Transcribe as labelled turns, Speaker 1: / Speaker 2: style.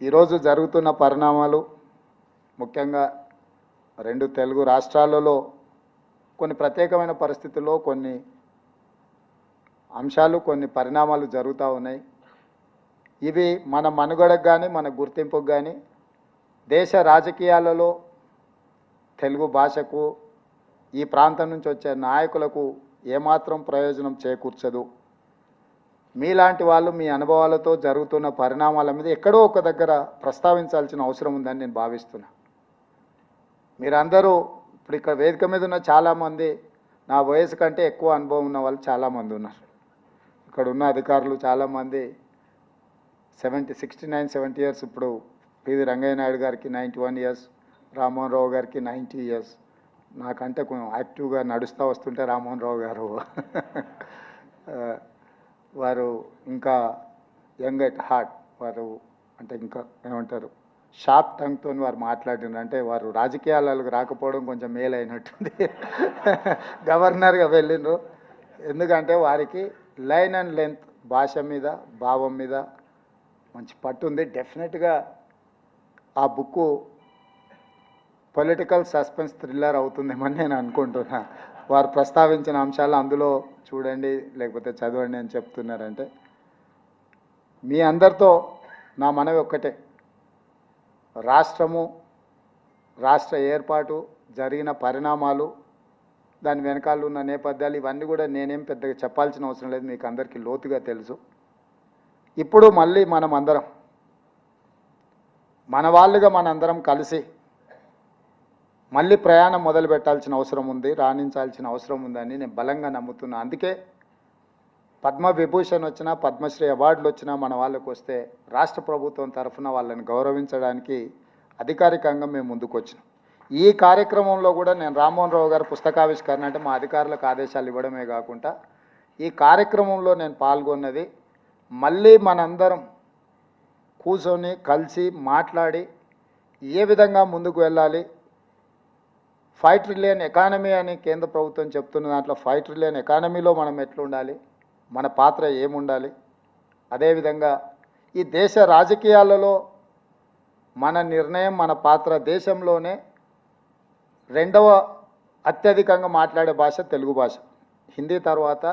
Speaker 1: ఈరోజు జరుగుతున్న పరిణామాలు ముఖ్యంగా రెండు తెలుగు రాష్ట్రాలలో కొన్ని ప్రత్యేకమైన పరిస్థితుల్లో కొన్ని అంశాలు కొన్ని పరిణామాలు జరుగుతూ ఉన్నాయి. ఇవి మన మనుగడకు కానీ మన గుర్తింపుకు కానీ దేశ రాజకీయాలలో తెలుగు భాషకు ఈ ప్రాంతం నుంచి వచ్చే నాయకులకు ఏమాత్రం ప్రయోజనం చేకూర్చదు. మీలాంటి వాళ్ళు మీ అనుభవాలతో జరుగుతున్న పరిణామాల మీద ఎక్కడో ఒక దగ్గర ప్రస్తావించాల్సిన అవసరం ఉందని నేను భావిస్తున్నా. మీరందరూ ఇప్పుడు ఇక్కడ వేదిక మీద ఉన్న చాలామంది నా వయసు కంటే ఎక్కువ అనుభవం ఉన్న వాళ్ళు చాలామంది ఉన్నారు. ఇక్కడ ఉన్న అధికారులు చాలామంది seventy sixty nine seventy years ఇప్పుడు పివి రంగయ్య నాయుడు గారికి ninety one years Rammohan Rao గారికి నైంటీ ఇయర్స్. నాకంటే కొంచెం యాక్టివ్గా నడుస్తూ వస్తుంటే రామ్మోహన్ రావు గారు. వారు ఇంకా యంగ్ ఎట్ హార్ట్ వారు అంటే ఇంకా ఏమంటారు షార్ప్ టంగ్తో వారు మాట్లాడినారు. అంటే వారు రాజకీయాలకు రాకపోవడం కొంచెం మేలైనట్టుంది. గవర్నర్గా వెళ్ళిండ్రు. ఎందుకంటే వారికి లైన్ అండ్ లెంత్ భాష మీద భావం మీద మంచి పట్టు ఉంది. డెఫినెట్గా ఆ బుక్కు పొలిటికల్ సస్పెన్స్ థ్రిల్లర్ అవుతుందేమని నేను అనుకుంటున్నా. వారు ప్రస్తావించిన అంశాలు అందులో చూడండి లేకపోతే చదవండి అని చెప్తున్నారంటే మీ అందరితో నా మనవి ఒక్కటే. రాష్ట్రము రాష్ట్ర ఏర్పాటు జరిగిన పరిణామాలు దాని వెనకాల ఉన్న నేపథ్యాలు ఇవన్నీ కూడా నేనేం పెద్దగా చెప్పాల్సిన అవసరం లేదు మీకు అందరికీ లోతుగా తెలుసు. ఇప్పుడు మళ్ళీ మనం అందరం మన వాళ్ళుగా మనందరం కలిసి మళ్ళీ ప్రయాణం మొదలు పెట్టాల్సిన అవసరం ఉంది రాణించాల్సిన అవసరం ఉందని నేను బలంగా నమ్ముతున్నా. అందుకే పద్మ విభూషణ్ వచ్చినా పద్మశ్రీ అవార్డులు వచ్చినా మన వాళ్ళకు వస్తే రాష్ట్ర ప్రభుత్వం తరఫున వాళ్ళని గౌరవించడానికి అధికారికంగా మేము ముందుకు వచ్చినాం. ఈ కార్యక్రమంలో కూడా నేను రామ్మోహన్ రావు గారు పుస్తకావిష్కరణ అంటే మా అధికారులకు ఆదేశాలు ఇవ్వడమే కాకుండా ఈ కార్యక్రమంలో నేను పాల్గొన్నది మళ్ళీ మనందరం కూర్చొని కలిసి మాట్లాడి ఏ విధంగా ముందుకు వెళ్ళాలి ఫైవ్ ట్రిలియన్ ఎకానమీ అని కేంద్ర ప్రభుత్వం చెప్తున్న దాంట్లో ఫైవ్ ట్రిలియన్ ఎకానమీలో మనం ఎట్లుండాలి? మన పాత్ర ఏముండాలి? అదేవిధంగా ఈ దేశ రాజకీయాలలో మన నిర్ణయం మన పాత్ర దేశంలోనే రెండవ అత్యధికంగా మాట్లాడే భాష తెలుగు భాష. హిందీ తర్వాత